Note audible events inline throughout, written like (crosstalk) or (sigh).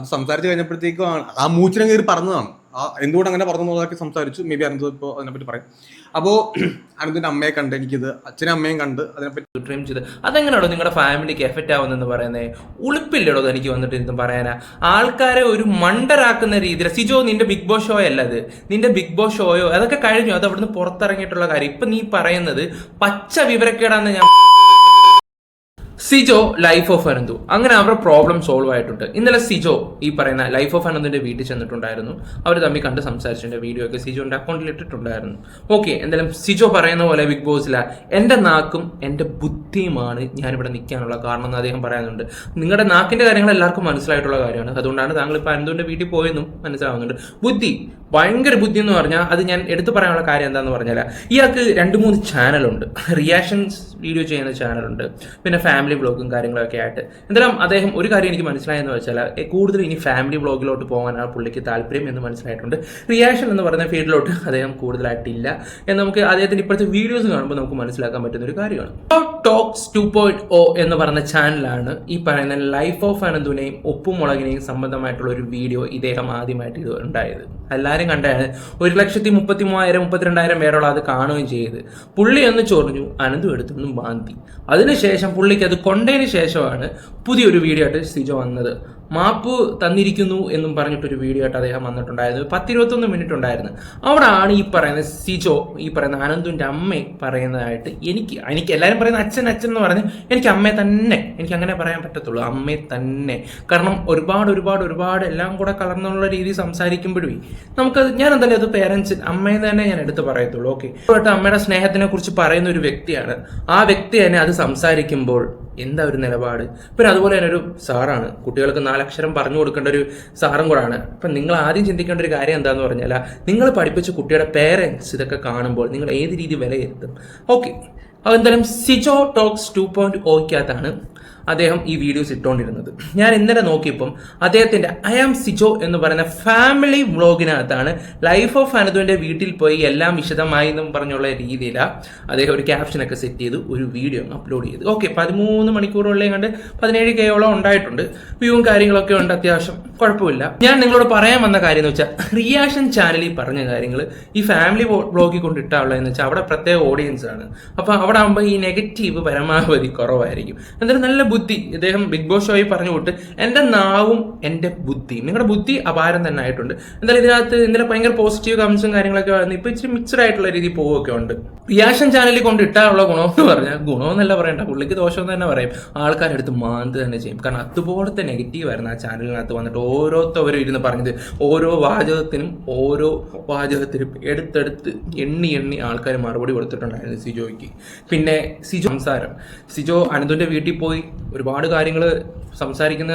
അത് സംസാരിച്ച് കഴിഞ്ഞപ്പോഴത്തേക്കും ആ- മൂച്ചിനെ കയറി പറഞ്ഞതാണ്. ആ എന്തുകൊണ്ട് അങ്ങനെ പറഞ്ഞു എന്നുള്ളതൊക്കെ സംസാരിച്ചു. മേ ബി അനന്ത് ഇപ്പോൾ അതിനെപ്പറ്റി പറയും. അപ്പോൾ (clears throat) അനന്തിന്റെ അമ്മയെ കണ്ട് എനിക്കിത് അച്ഛനും അമ്മയും കണ്ട് അതിനെപ്പറ്റി ഡ്രീം ചെയ്ത്. അതെങ്ങനെയാണോ നിങ്ങളുടെ ഫാമിലിക്ക് എഫക്റ്റ് ആവുന്നെന്ന് പറയുന്നത് ഉളുപ്പില്ലടോ എനിക്ക് വന്നിട്ട് ഇതും പറയാനാ. ആൾക്കാരെ ഒരു മണ്ടരാക്കുന്ന രീതിയിൽ സിജോ നിന്റെ ബിഗ് ബോസ് ഷോ അല്ല അത്. നിന്റെ ബിഗ് ബോസ് ഷോയോ അതൊക്കെ കഴിഞ്ഞു. അത് അവിടുന്ന് പുറത്തിറങ്ങിയിട്ടുള്ള കാര്യം. ഇപ്പം നീ പറയുന്നത് പച്ച വിവരക്കേടാന്ന് ഞാൻ സിജോ ലൈഫ് ഓഫ് അനന്തു അങ്ങനെ അവരുടെ പ്രോബ്ലം സോൾവ് ആയിട്ടുണ്ട്. ഇന്നലെ സിജോ ഈ പറയുന്ന ലൈഫ് ഓഫ് അനന്തിന്റെ വീട്ടിൽ ചെന്നിട്ടുണ്ടായിരുന്നു. അവർ തമ്മിൽ കണ്ട് സംസാരിച്ചിട്ടുണ്ട്. വീഡിയോ ഒക്കെ സിജോന്റെ അക്കൗണ്ടിൽ ഇട്ടിട്ടുണ്ടായിരുന്നു. ഓക്കെ എന്തായാലും സിജോ പറയുന്ന പോലെ ബിഗ് ബോസില എന്റെ നാക്കും എന്റെ ബുദ്ധിയുമാണ് ഞാനിവിടെ നിൽക്കാനുള്ള കാരണം എന്ന് അദ്ദേഹം പറയുന്നുണ്ട്. നിങ്ങളുടെ നാക്കിന്റെ കാര്യങ്ങൾ എല്ലാവർക്കും മനസ്സിലായിട്ടുള്ള കാര്യമാണ്. അതുകൊണ്ടാണ് താങ്കൾ ഇപ്പൊ അനന്തുവിന്റെ വീട്ടിൽ പോയെന്നും മനസ്സിലാവുന്നുണ്ട്. ബുദ്ധി ഭയങ്കര ബുദ്ധി എന്ന് പറഞ്ഞാൽ അത് ഞാൻ എടുത്തു പറയാനുള്ള കാര്യം എന്താണെന്ന് പറഞ്ഞാൽ ഇയാൾക്ക് രണ്ട് മൂന്ന് ചാനലുണ്ട് റിയാക്ഷൻസ് വീഡിയോ ചെയ്യുന്ന ചാനലുണ്ട് പിന്നെ ഫാമിലി വ്ളോഗും കാര്യങ്ങളൊക്കെ ആയിട്ട്. എന്തായാലും അദ്ദേഹം ഒരു കാര്യം എനിക്ക് മനസ്സിലായെന്ന് വെച്ചാൽ കൂടുതൽ ഇനി ഫാമിലി ബ്ലോഗിലോട്ട് പോകാനാണ് പുള്ളിക്ക് താല്പര്യം എന്ന് മനസ്സിലായിട്ടുണ്ട്. റിയാക്ഷൻ എന്ന് പറയുന്ന ഫീൽഡിലോട്ട് അദ്ദേഹം കൂടുതലായിട്ടില്ല. എന്ന് നമുക്ക് അദ്ദേഹത്തിന്റെ ഇപ്പോഴത്തെ വീഡിയോസ് കാണുമ്പോൾ നമുക്ക് മനസ്സിലാക്കാൻ പറ്റുന്ന ഒരു കാര്യമാണ്. ടോക്സ് ടു പോയിന്റ് ഒ എന്ന് പറയുന്ന ചാനലാണ് ഈ പറയുന്ന ലൈഫ് ഓഫ് അനന്തുവിനെയും ഉപ്പും മുളകിനെയും സംബന്ധമായിട്ടുള്ള ഒരു വീഡിയോ ഇദ്ദേഹം ആദ്യമായിട്ട് ഇത് ഉണ്ടായത്. എല്ലാവരും കണ്ടാണ്. ഒരു ലക്ഷത്തി മുപ്പത്തി മൂവായിരം മുപ്പത്തിരണ്ടായിരം പേരോളം അത് കാണുകയും ചെയ്ത്. പുള്ളി ഒന്ന് ചൊറിഞ്ഞു അനന്തു എടുത്തൊന്നും മാന്തി. അതിനുശേഷം പുള്ളിക്ക് അത് കൊണ്ടതിന് ശേഷമാണ് പുതിയൊരു വീഡിയോ ആയിട്ട് സിജോ വന്നത്. മാപ്പ് തന്നിരിക്കുന്നു എന്നും പറഞ്ഞിട്ടൊരു വീഡിയോ ആയിട്ട് അദ്ദേഹം വന്നിട്ടുണ്ടായിരുന്നു. പത്തിരുപത്തൊന്ന് മിനിറ്റ് ഉണ്ടായിരുന്നു. അവിടെ ആണ് ഈ പറയുന്ന സിജോ ഈ പറയുന്ന ആനന്ദുവിന്റെ അമ്മ പറയുന്നതായിട്ട് എനിക്ക് എനിക്ക് എല്ലാവരും പറയുന്ന അച്ഛൻ അച്ഛൻ എന്ന് പറഞ്ഞ് എനിക്ക് അമ്മയെ തന്നെ എനിക്ക് അങ്ങനെ പറയാൻ പറ്റത്തുള്ളൂ. അമ്മയെ തന്നെ. കാരണം ഒരുപാട് ഒരുപാട് ഒരുപാട് എല്ലാം കൂടെ കലർന്നുള്ള രീതി സംസാരിക്കുമ്പോഴേ നമുക്കത് ഞാൻ എന്തായാലും അത് പേരൻസ് അമ്മയെ തന്നെ ഞാൻ എടുത്ത് പറയത്തുള്ളൂ. ഓക്കെ അമ്മയുടെ സ്നേഹത്തിനെ കുറിച്ച് പറയുന്ന ഒരു വ്യക്തിയാണ്. ആ വ്യക്തി തന്നെ അത് സംസാരിക്കുമ്പോൾ എന്താ ഒരു നിലപാട്? പിന്നെ അതുപോലെ തന്നെ ഒരു സാറാണ്. കുട്ടികൾക്ക് നാലക്ഷരം പറഞ്ഞു കൊടുക്കേണ്ട ഒരു സാറും കൂടാണ്. അപ്പം നിങ്ങൾ ആദ്യം ചിന്തിക്കേണ്ട ഒരു കാര്യം എന്താന്ന് പറഞ്ഞാൽ നിങ്ങൾ പഠിപ്പിച്ച കുട്ടിയുടെ പേരൻസ് ഇതൊക്കെ കാണുമ്പോൾ നിങ്ങൾ ഏത് രീതി വിലയിരുത്തും? ഓക്കെ അതെന്തായാലും സിജോ ടോക്സ് ടു പോയിന്റ് ഓയ്ക്കകത്താണ് അദ്ദേഹം ഈ വീഡിയോസ് ഇട്ടുകൊണ്ടിരുന്നത് ഞാൻ ഇന്നലെ നോക്കിയപ്പം അദ്ദേഹത്തിന്റെ ഐ ആം സിജോ എന്ന് പറയുന്ന ഫാമിലി വ്ളോഗിനകത്താണ് ലൈഫ് ഓഫ് അനുദുവിന്റെ വീട്ടിൽ പോയി എല്ലാം വിശദമായി എന്നും പറഞ്ഞുള്ള രീതിയിലാണ് അദ്ദേഹം ഒരു ക്യാപ്ഷനൊക്കെ സെറ്റ് ചെയ്ത് ഒരു വീഡിയോ അപ്ലോഡ് ചെയ്ത്. ഓക്കെ പതിമൂന്ന് മണിക്കൂറുള്ള കണ്ട് പതിനേഴ് കെയോളം ഉണ്ടായിട്ടുണ്ട്. വ്യൂവും കാര്യങ്ങളൊക്കെ ഉണ്ട് അത്യാവശ്യം. കുഴപ്പമില്ല. ഞാൻ നിങ്ങളോട് പറയാൻ വന്ന കാര്യം എന്ന് വെച്ചാൽ റിയാക്ഷൻ ചാനലിൽ പറഞ്ഞ കാര്യങ്ങൾ ഈ ഫാമിലി ബ്ലോഗിൽ കൊണ്ട് ഇട്ടാവുള്ളതെന്ന് വെച്ചാൽ അവിടെ പ്രത്യേക ഓഡിയൻസ് ആണ്. അപ്പോൾ അവിടെ ആകുമ്പോൾ ഈ നെഗറ്റീവ് പരമാവധി കുറവായിരിക്കും. എന്തായാലും നല്ല ബുദ്ധി ഇദ്ദേഹം ബിഗ് ബോസ് ഷോയിൽ പറഞ്ഞു വിട്ട് എന്റെ നാവും എന്റെ ബുദ്ധിയും നിങ്ങളുടെ ബുദ്ധി അപാരം തന്നെ ആയിട്ടുണ്ട്. എന്തായാലും ഇതിനകത്ത് ഇന്നലെ ഭയങ്കര പോസിറ്റീവ് കമൻസും കാര്യങ്ങളൊക്കെ വന്നു ഇപ്പോൾ ഇച്ചിരി മിക്സഡ് ആയിട്ടുള്ള രീതിയിൽ പോവുകയൊക്കെ ഉണ്ട്. റിയാക്ഷൻ ചാനലിൽ കൊണ്ട് ഇട്ടാനുള്ള ഗുണമെന്ന് പറഞ്ഞാൽ ഗുണമെന്നല്ല പറയണ്ട പുള്ളിക്ക് ദോഷം തന്നെ പറയും. ആൾക്കാരെടുത്ത് മാന്ത് തന്നെ ചെയ്യും. കാരണം അതുപോലത്തെ നെഗറ്റീവ് ആയിരുന്നു ആ ചാനലിനകത്ത് വന്നിട്ട് ഓരോരുത്തവരും ഇരുന്ന് പറഞ്ഞത് ഓരോ വാചകത്തിനും ഓരോ വാചകത്തിനും എടുത്തെടുത്ത് എണ്ണി എണ്ണി ആൾക്കാർ മറുപടി കൊടുത്തിട്ടുണ്ടായിരുന്നു സിജോയ്ക്ക്. പിന്നെ സിജോ സംസാരം. സിജോ അനന്തുവിന്റെ വീട്ടിൽ പോയി ഒരുപാട് കാര്യങ്ങൾ സംസാരിക്കുന്ന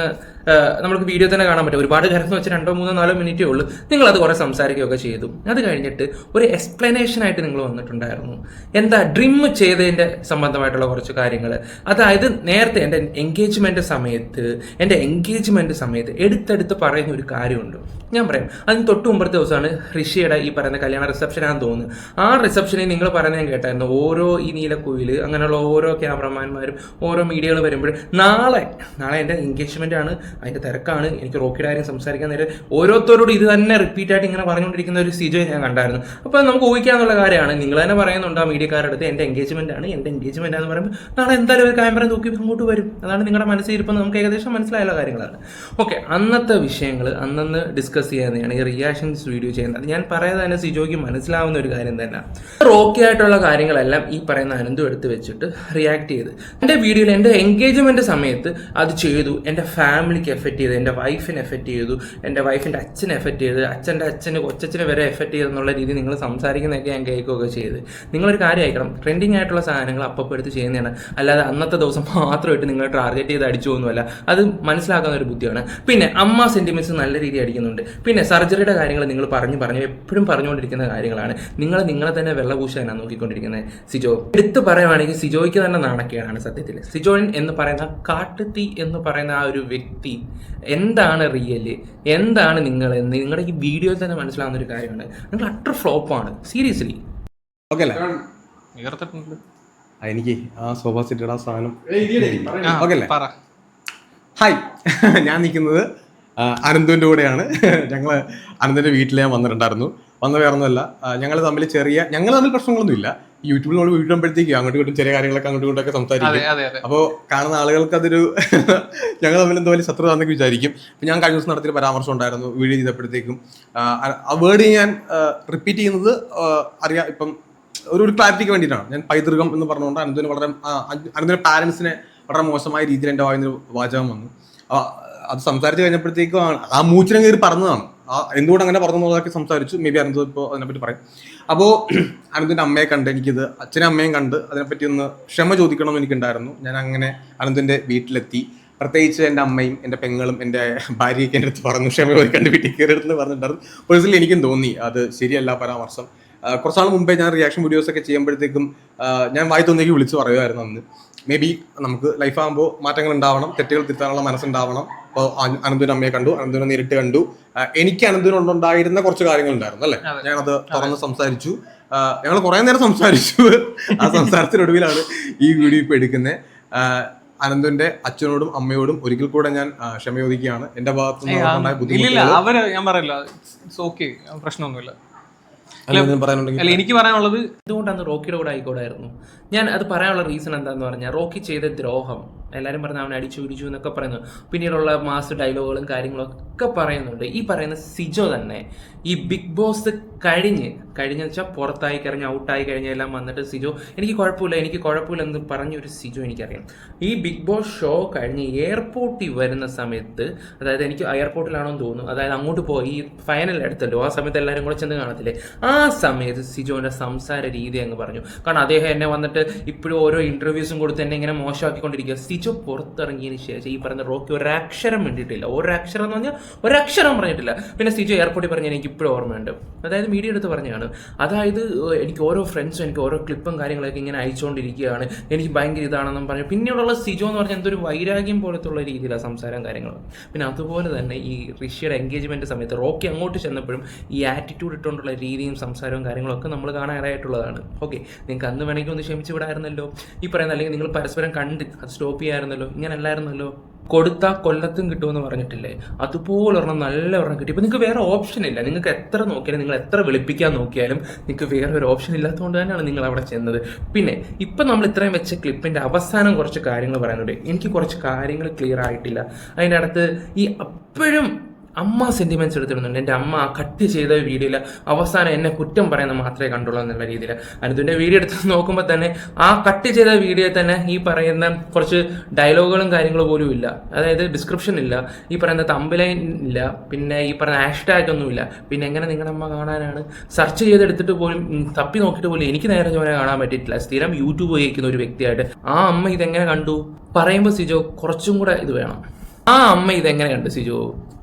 നമുക്ക് വീഡിയോ തന്നെ കാണാൻ പറ്റും. ഒരുപാട് കാര്യം വെച്ച് രണ്ടോ മൂന്നോ നാലോ മിനിറ്റേ ഉള്ളൂ. നിങ്ങൾ അത് കുറേ സംസാരിക്കുകയൊക്കെ ചെയ്തു. അത് കഴിഞ്ഞിട്ട് ഒരു എക്സ്പ്ലനേഷൻ ആയിട്ട് നിങ്ങൾ വന്നിട്ടുണ്ടായിരുന്നു. എന്താ ഡ്രിം ചെയ്തതിന്റെ സംബന്ധമായിട്ടുള്ള കുറച്ച് കാര്യങ്ങൾ അതായത് നേരത്തെ എന്റെ എൻഗേജ്മെന്റ് സമയത്ത് എന്റെ എൻഗേജ്മെന്റ് സമയത്ത് എടുത്തെടുത്ത് പറയുന്ന ഒരു കാര്യമുണ്ട്. ഞാൻ പറയാം. അതിന് തൊട്ട് മുമ്പത്തെ ദിവസമാണ് ഋഷിയുടെ ഈ പറയുന്ന കല്യാണ റിസപ്ഷൻ ആണെന്ന് തോന്നുന്നു ആ റിസപ്ഷനിൽ നിങ്ങൾ പറയുന്നത് ഞാൻ കേട്ടായിരുന്നു. ഓരോ ഈ നീലക്കുയിൽ അങ്ങനെയുള്ള ഓരോ ക്യാമറമാന്മാരും ഓരോ മീഡിയകൾ വരുമ്പോൾ നാളെ നാളെ എന്റെ എൻഗേജ്മെന്റ് ആണ് അതിന്റെ തിരക്കാണ് എനിക്ക് റോക്കിയുടെ കാര്യം സംസാരിക്കാൻ നേരം ഓരോരുത്തരോടും ഇത് തന്നെ റിപ്പീറ്റ് ആയിട്ട് ഇങ്ങനെ പറഞ്ഞുകൊണ്ടിരിക്കുന്ന ഒരു സിജോ ഞാൻ കണ്ടായിരുന്നു. അപ്പോൾ നമുക്ക് ഊഹിക്കാന്നുള്ള കാര്യമാണ്. നിങ്ങൾ തന്നെ പറയുന്നുണ്ട് ആ മീഡിയക്കാരുടെ അടുത്ത് എന്റെ എൻഗേജ്മെന്റ് ആണ് എന്റെ എൻഗേജ്മെന്റ് ആണെന്ന് പറയുമ്പോൾ നാളെ എന്തായാലും ഒരു ക്യാമറ നോക്കി അങ്ങോട്ട് വരും. അതാണ് നിങ്ങളുടെ മനസ്സിൽ ഇരിപ്പം നമുക്ക് ഏകദേശം മനസ്സിലായുള്ള കാര്യങ്ങളാണ്. ഓക്കെ അന്നത്തെ വിഷയങ്ങൾ അന്നന്ന് ഡിസ്കസ് ചെയ്യാവുന്നതാണ്. ഈ റിയാക്ഷൻസ് വീഡിയോ ചെയ്യുന്നത്. ഞാൻ പറയാതെ തന്നെ സിജോയ്ക്ക് മനസ്സിലാവുന്ന ഒരു കാര്യം തന്നെ. റോക്കി ആയിട്ടുള്ള കാര്യങ്ങളെല്ലാം ഈ പറയുന്ന അനന്തു എടുത്ത് വെച്ചിട്ട് റിയാക്ട് ചെയ്ത്. എന്റെ വീഡിയോയിൽ എന്റെ എൻഗേജ്മെന്റ് സമയത്ത് അത് ചെയ്തു. എന്റെ ഫാമിലിക്ക് എഫക്റ്റ് ചെയ്തു. എന്റെ വൈഫിനെ എഫക്റ്റ് ചെയ്തു. എന്റെ വൈഫിന്റെ അച്ഛനെ എഫക്റ്റ് ചെയ്ത്. അച്ഛന്റെ അച്ഛന് കൊച്ചച്ഛനെ വരെ എഫക്റ്റ് ചെയ്തെന്നുള്ള രീതി നിങ്ങൾ സംസാരിക്കുന്നതൊക്കെ ഞാൻ കേൾക്കുകയൊക്കെ ചെയ്ത്. നിങ്ങളൊരു കാര്യം അയക്കണം. ട്രെൻഡിങ് ആയിട്ടുള്ള സാധനങ്ങൾ അപ്പം എടുത്ത് ചെയ്യുന്നതാണ്. അല്ലാതെ അന്നത്തെ ദിവസം മാത്രമായിട്ട് നിങ്ങൾ ടാർഗറ്റ് ചെയ്ത് അടിച്ചു പോകുന്നതല്ല. അത് മനസ്സിലാക്കുന്ന ഒരു ബുദ്ധിയാണ്. പിന്നെ അമ്മ സെന്റിമെന്റ്സ് നല്ല രീതിയിൽ അടിക്കുന്നുണ്ട്. പിന്നെ സർജറിയുടെ കാര്യങ്ങൾ നിങ്ങൾ പറഞ്ഞു പറഞ്ഞു എപ്പോഴും പറഞ്ഞുകൊണ്ടിരിക്കുന്ന കാര്യങ്ങളാണ്. നിങ്ങൾ നിങ്ങളെ തന്നെ വെള്ളപൂശാനാണ് നോക്കിക്കൊണ്ടിരിക്കുന്നത്. സിജോ എടുത്ത് പറയുവാണെങ്കിൽ സിജോയ്ക്ക് തന്നെ നാണക്കേടാണ് സത്യത്തിൽ സിജോൻ എന്ന് പറയുന്ന കാട്ടുത്തി എന്ന് പറയുന്ന ആ ഒരു വ്യക്തി എന്താണ് റിയൽ എന്താണ് നിങ്ങൾ? നിങ്ങളുടെ ഈ വീഡിയോയിൽ തന്നെ മനസ്സിലാവുന്ന ഒരു കാര്യമാണ്. നിങ്ങൾ അട്ടർ ഫ്ലോപ്പ് ആണ്. സീരിയസ്ലി ഓക്കെ അല്ലേ? എനിക്ക് ആ സോഫ സെറ്റിയുടെ ആ സാധനം ഓക്കെ അല്ലേ? പറ. ഹായ് (laughs) ഞാൻ നിൽക്കുന്നത് അനന്തുവിന്റെ കൂടെയാണ്. ഞങ്ങൾ അനന്തിന്റെ വീട്ടിൽ ഞാൻ വന്നിട്ടുണ്ടായിരുന്നു. വന്ന വേറെ ഒന്നുമല്ല ഞങ്ങൾ തമ്മിൽ ചെറിയ ഞങ്ങൾ തമ്മിൽ പ്രശ്നങ്ങളൊന്നും ഇല്ല യൂട്യൂബിൽ നമ്മൾ വീട്ടിടുമ്പോഴത്തേക്കും അങ്ങോട്ട് ഇങ്ങോട്ടും ചെറിയ കാര്യങ്ങളൊക്കെ അങ്ങോട്ടും ഇങ്ങോട്ടൊക്കെ സംസാരിക്കും. അപ്പോൾ കാണുന്ന ആളുകൾക്ക് അതൊരു ഞങ്ങൾ തമ്മിൽ എന്തോ വലിയ ശത്രുതാന്നൊക്കെ വിചാരിക്കും. അപ്പം ഞാൻ കഴിഞ്ഞ ദിവസം നടത്തിയ പരാമർശം ഉണ്ടായിരുന്നു വീഡിയോ ചെയ്തപ്പോഴത്തേക്കും. ആ, വേർഡ് ഞാൻ റിപ്പീറ്റ് ചെയ്യുന്നത് അറിയാം ഇപ്പം ഒരു ഒരു ക്ലാരിറ്റിക്ക് വേണ്ടിയിട്ടാണ്. ഞാൻ പൈതൃകം എന്ന് പറഞ്ഞുകൊണ്ട് അനന്തിന് വളരെ അനന്തിന് അനന്ത് പാരൻസിനെ വളരെ മോശമായ രീതിയിൽ എന്റെ വായന വാചകം വന്നു. അത് സംസാരിച്ചു കഴിഞ്ഞപ്പോഴത്തേക്കും ആ- മൂച്ചിനെ കയറി പറഞ്ഞതാണ്. ആ എന്തുകൊണ്ട് അങ്ങനെ പറഞ്ഞു എന്നുള്ളതൊക്കെ സംസാരിച്ചു. മേ ബി അനന്ത് ഇപ്പോൾ അതിനെപ്പറ്റി പറയും. അപ്പോൾ (clears throat) അനന്തിന്റെ അമ്മയെ കണ്ട് എനിക്കിത് അച്ഛനും അമ്മയും കണ്ട് അതിനെപ്പറ്റി ഒന്ന് ക്ഷമ ചോദിക്കണമെന്ന് എനിക്കുണ്ടായിരുന്നു. ഞാൻ അങ്ങനെ അനന്തിന്റെ വീട്ടിലെത്തി. പ്രത്യേകിച്ച് എന്റെ അമ്മയും എന്റെ പെങ്ങളും എന്റെ ഭാര്യയൊക്കെ എന്റെ അടുത്ത് പറഞ്ഞു. ക്ഷമ ചോദിക്കാണ്ട് വീട്ടിൽ കയറിയെടുത്ത് പറഞ്ഞിട്ടുണ്ടായിരുന്നു. പേഴ്സണലി എനിക്കും തോന്നി. അത് ശരിയല്ല പരാമർശം. കുറച്ചാൾ മുമ്പേ ഞാൻ റിയാക്ഷൻ വീഡിയോസ് ഒക്കെ ചെയ്യുമ്പോഴത്തേക്കും ഞാൻ വായി തോന്നിയേക്ക് വിളിച്ച് പറയുമായിരുന്നു അന്ന്. മേ ബി നമുക്ക് ലൈഫാകുമ്പോൾ മാറ്റങ്ങൾ ഉണ്ടാവണം തെറ്റുകൾ തിരുത്താനുള്ള മനസ്സുണ്ടാവണം. അപ്പോൾ അനന്തുവിന് അമ്മയെ കണ്ടു അനന്തുവിനെ നേരിട്ട് കണ്ടു. എനിക്ക് അനന്തുവിനുണ്ടായിരുന്ന കുറച്ച് കാര്യങ്ങൾ ഉണ്ടായിരുന്നു അല്ലേ. ഞാനത് തുറന്ന് സംസാരിച്ചു. ഞങ്ങൾ കുറേ നേരം സംസാരിച്ചു. ആ സംസാരത്തിനൊടുവിലാണ് ഈ വീഡിയോ ഇപ്പോൾ എടുക്കുന്നത് അനന്തുവിന്റെ അച്ഛനോടും അമ്മയോടും ഒരിക്കൽ കൂടെ ഞാൻ ക്ഷമയോദിക്കുകയാണ് ക്ഷമ ചോദിക്കുകയാണ്. എന്റെ ഭാഗത്തു നിന്ന് ഉണ്ടായ ഇല്ലില്ല ബുദ്ധിമുട്ടുകൾ അവർ ഞാൻ പറയില്ല പ്രശ്നമൊന്നുമില്ല. അല്ല എനിക്ക് പറയാനുള്ളത് എന്തുകൊണ്ടാണ് റോക്കിയുടെ കൂടെ ആയിക്കോടായിരുന്നു. ഞാൻ അത് പറയാനുള്ള റീസൺ എന്താന്ന് പറഞ്ഞാൽ റോക്കി ചെയ്ത ദ്രോഹം എല്ലാവരും പറഞ്ഞ അവനെ അടിച്ചു പിടിച്ചു എന്നൊക്കെ പറയുന്നു പിന്നീടുള്ള മാസ് ഡയലോഗുകളും കാര്യങ്ങളും ഒക്കെ പറയുന്നുണ്ട്. ഈ പറയുന്ന സിജോ തന്നെ ഈ ബിഗ് ബോസ് കഴിഞ്ഞ് കഴിഞ്ഞ വെച്ചാൽ പുറത്തായി കഴിഞ്ഞ് ഔട്ടായി കഴിഞ്ഞ എല്ലാം വന്നിട്ട് സിജോ എനിക്ക് കുഴപ്പമില്ല എനിക്ക് കുഴപ്പമില്ല എന്ന് പറഞ്ഞൊരു സിജോ എനിക്കറിയാം. ഈ ബിഗ് ബോസ് ഷോ കഴിഞ്ഞ് എയർപോർട്ടിൽ വരുന്ന സമയത്ത് അതായത് എനിക്ക് എയർപോർട്ടിലാണോ എന്ന് തോന്നുന്നു അതായത് അങ്ങോട്ട് പോയി ഈ ഫൈനൽ എടുത്തല്ലോ ആ സമയത്ത് എല്ലാവരും കൂടെ ചെന്ന് കാണത്തില്ലേ? ആ സമയത്ത് സിജോന്റെ സംസാര രീതി അങ്ങ് പറഞ്ഞു. കാരണം അദ്ദേഹം എന്നെ വന്നിട്ട് ഇപ്പോഴും ഓരോ ഇന്റർവ്യൂസും കൊടുത്ത് എന്നെ ഇങ്ങനെ മോശമാക്കിക്കൊണ്ടിരിക്കുക സിജോ പുറത്തിറങ്ങിയതിന് ശേഷം ഈ പറഞ്ഞ റോക്കി ഒരക്ഷരം വേണ്ടിയിട്ടില്ല ഒരക്ഷരം എന്ന് പറഞ്ഞാൽ ഒരക്ഷരം പറഞ്ഞിട്ടില്ല. പിന്നെ സിജോ എയർപോർട്ടിൽ പറഞ്ഞാൽ എനിക്ക് ഇപ്പോഴും ഓർമ്മയുണ്ട്. അതായത് മീഡിയ എടുത്ത് പറഞ്ഞാണ്. അതായത് എനിക്ക് ഓരോ ഫ്രണ്ട്സും എനിക്ക് ഓരോ ക്ലിപ്പും കാര്യങ്ങളൊക്കെ ഇങ്ങനെ അയച്ചുകൊണ്ടിരിക്കുകയാണ്. എനിക്ക് ഭയങ്കര ഇതാണെന്നും പറഞ്ഞു. പിന്നീടുള്ള സിജോ എന്ന് പറഞ്ഞാൽ എന്തൊരു വൈരാഗ്യം പോലത്തുള്ള രീതിയിലാണ് സംസാരം കാര്യങ്ങൾ പിന്നെ അതുപോലെ തന്നെ ഈ ഋഷിയുടെ എൻഗേജ്മെന്റ് സമയത്ത് റോക്കി അങ്ങോട്ട് ചെന്നപ്പോഴും ഈ ആറ്റിറ്റ്യൂഡ് ഇട്ടുകൊണ്ടുള്ള രീതിയും സംസാരവും കാര്യങ്ങളൊക്കെ നമ്മൾ കാണാനായിട്ടുള്ളതാണ് ഓക്കെ നിങ്ങൾക്ക് അന്ന് വേണമെങ്കിൽ ഒന്ന് ക്ഷമിച്ചു വിടായിരുന്നല്ലോ. ഈ പറയുന്ന അല്ലെങ്കിൽ നിങ്ങൾ പരസ്പരം കണ്ട് അത് സ്റ്റോപ്പ് ചെയ്യായിരുന്നല്ലോ ഇങ്ങനെ അല്ലായിരുന്നല്ലോ. കൊടുത്താൽ കൊല്ലത്തും കിട്ടുമെന്ന് പറഞ്ഞിട്ടില്ലേ? അതുപോലെ ഒരെണ്ണം നല്ല ഒരെണ്ണം കിട്ടി. ഇപ്പം നിങ്ങൾക്ക് വേറെ ഓപ്ഷൻ ഇല്ല. നിങ്ങൾക്ക് എത്ര നോക്കിയാലും നിങ്ങൾ എത്ര വിളിപ്പിക്കാൻ നോക്കിയാലും നിങ്ങൾക്ക് വേറെ ഒരു ഓപ്ഷൻ ഇല്ലാത്തതുകൊണ്ട് തന്നെയാണ് നിങ്ങൾ അവിടെ ചെന്നത്. പിന്നെ ഇപ്പം നമ്മൾ ഇത്രയും വെച്ച ക്ലിപ്പിന്റെ അവസാനം കുറച്ച് കാര്യങ്ങൾ പറയുന്നുണ്ട് എനിക്ക് കുറച്ച് കാര്യങ്ങൾ ക്ലിയർ ആയിട്ടില്ല. അതിന്റെ അടുത്ത് ഈ അപ്പോഴും അമ്മ സെന്റിമെന്റ്സ് എടുത്തിടുന്നുണ്ട്. എന്റെ അമ്മ കട്ട് ചെയ്ത വീഡിയോയിൽ അവസാനം എന്നെ കുറ്റം പറയുന്നത് മാത്രമേ കണ്ടുള്ളൂ എന്നുള്ള രീതിയിൽ അനുദിന്റെ വീഡിയോ എടുത്ത് നോക്കുമ്പോൾ തന്നെ ആ കട്ട് ചെയ്ത വീഡിയോ തന്നെ ഈ പറയുന്ന കുറച്ച് ഡയലോഗുകളും കാര്യങ്ങളും പോലും ഇല്ല. അതായത് ഡിസ്ക്രിപ്ഷൻ ഇല്ല. ഈ പറയുന്ന തമ്പലൈൻ ഇല്ല. പിന്നെ ഈ പറയുന്ന ഹാഷ്ടാഗ് ഒന്നുമില്ല പിന്നെ എങ്ങനെ നിങ്ങളുടെ അമ്മ കാണാനാണ്? സെർച്ച് ചെയ്തെടുത്തിട്ട് പോലും തപ്പി നോക്കിയിട്ട് പോലും എനിക്ക് നേരെ ചോനെ കാണാൻ പറ്റിയിട്ടില്ല. സ്ഥിരം യൂട്യൂബ് ഉപയോഗിക്കുന്ന ഒരു വ്യക്തിയായിട്ട്. ആ അമ്മ ഇതെങ്ങനെ കണ്ടു? പറയുമ്പോൾ സിജോ കുറച്ചും കൂടെ ഇത് വേണം. ആ അമ്മ ഇതെങ്ങനെ കണ്ട്? സിജോ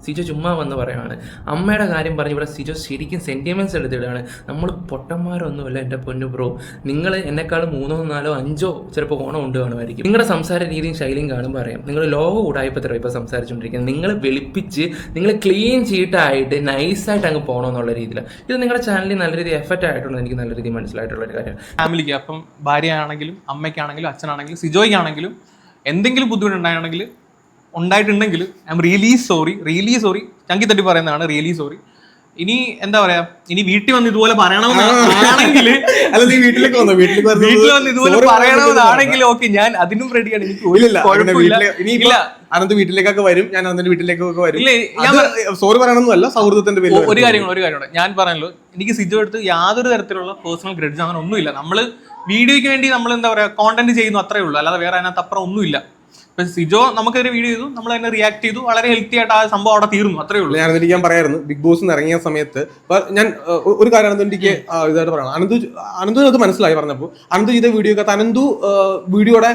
സിജോ ചുമ്മാ വന്ന് പറയുവാണ് അമ്മയുടെ കാര്യം പറഞ്ഞ് ഇവിടെ സിജോ ശരിക്കും സെന്റിമെന്റ്സ് എടുത്തിടുകയാണ്. നമ്മൾ പൊട്ടന്മാരൊന്നുമല്ല എന്റെ പൊന്നു ബ്രോ നിങ്ങൾ എന്നെക്കാളും മൂന്നോ നാലോ അഞ്ചോ ചിലപ്പോൾ ഓണം ഉണ്ട് കാണുമായിരിക്കും. നിങ്ങളുടെ സംസാര രീതിയും ശൈലിയും കാണുമ്പോൾ അറിയാം. നിങ്ങൾ ലോക ഉടായ്പത്ര ഇപ്പോൾ സംസാരിച്ചുകൊണ്ടിരിക്കുന്നത്. നിങ്ങൾ വെളുപ്പിച്ച് നിങ്ങൾ ക്ലീൻ ചീട്ടായിട്ട് നൈസായിട്ട് അങ്ങ് പോകണമെന്നുള്ള രീതിയിൽ ഇത് നിങ്ങളുടെ ചാനലിൽ നല്ല രീതിയിൽ എഫക്റ്റ് ആയിട്ടുണ്ട് എനിക്ക് നല്ല രീതിയിൽ മനസ്സിലായിട്ടുള്ള ഒരു കാര്യമാണ്. ഫാമിലിക്ക് അപ്പം ഭാര്യയാണെങ്കിലും അമ്മയ്ക്കാണെങ്കിലും അച്ഛനാണെങ്കിലും സിജോയ്ക്കാണെങ്കിലും എന്തെങ്കിലും ബുദ്ധിമുട്ടുണ്ടാണെങ്കിൽ ഉണ്ടായിട്ടുണ്ടെങ്കിൽ I'm really sorry really sorry ചങ്കി തട്ടി പറയുന്നതാണ് റിയലി സോറി ഇനി എന്താ പറയാ ഇനി വീട്ടിൽ വന്ന് ഇതുപോലെ പറയണമെന്നാണെങ്കിൽ അല്ല നീ വീട്ടിലേക്ക് വന്നോ? വീട്ടിലേക്ക് വീട്ടിൽ വന്ന് ഇതുപോലെ പറയണമെന്നാണെങ്കിൽ ഓക്കെ ഞാൻ അതിനും റെഡിയാണ് എനിക്ക് അനന്ത് വീട്ടിലേക്കൊക്കെ വരും ഞാൻ അനന്തിന്റെ വീട്ടിലേക്കൊക്കെ വരും. സോറി പറയണമെന്നല്ല സൗഹൃദത്തിന്റെ പേര് ഒരു കാര്യം ഒരു കാര്യം ഞാൻ പറയാനല്ലോ എനിക്ക് സിജു എടുത്ത് യാതൊരു തരത്തിലുള്ള പേഴ്സണൽ ഗ്രഡ്ജ് അങ്ങനെ ഒന്നുമില്ല. നമ്മൾ വീഡിയോയ്ക്ക് വേണ്ടി നമ്മൾ എന്താ പറയാ കോണ്ടന്റ് ചെയ്യുന്നു അത്രേ ഉള്ളൂ. അല്ലാതെ വേറെ അതിനകത്ത് അപ്പുറം ഒന്നുമില്ല. ഇപ്പൊ സിജോ നമുക്കൊരു വീഡിയോ ചെയ്തു നമ്മൾ അതിനെ റിയാക്ട് ചെയ്തു. വളരെ ഹെൽത്തി ആയിട്ട് ആ സംഭവം അവിടെ തീർന്നു അത്രേ ഉള്ളൂ. ഞാൻ അതിലേക്ക് ഞാൻ പറയായിരുന്നു. ബിഗ് ബോസ് ഇറങ്ങിയ സമയത്ത് ഞാൻ ഒരു കാര്യം അനന്തു എനിക്ക് ഇതായിട്ട് പറയണം. അനന്തു അനന്തു അത് മനസ്സിലായി പറഞ്ഞപ്പോൾ. അനന്തു ചെയ്ത വീഡിയോ ഒക്കെ അനന്തു വീഡിയോടെ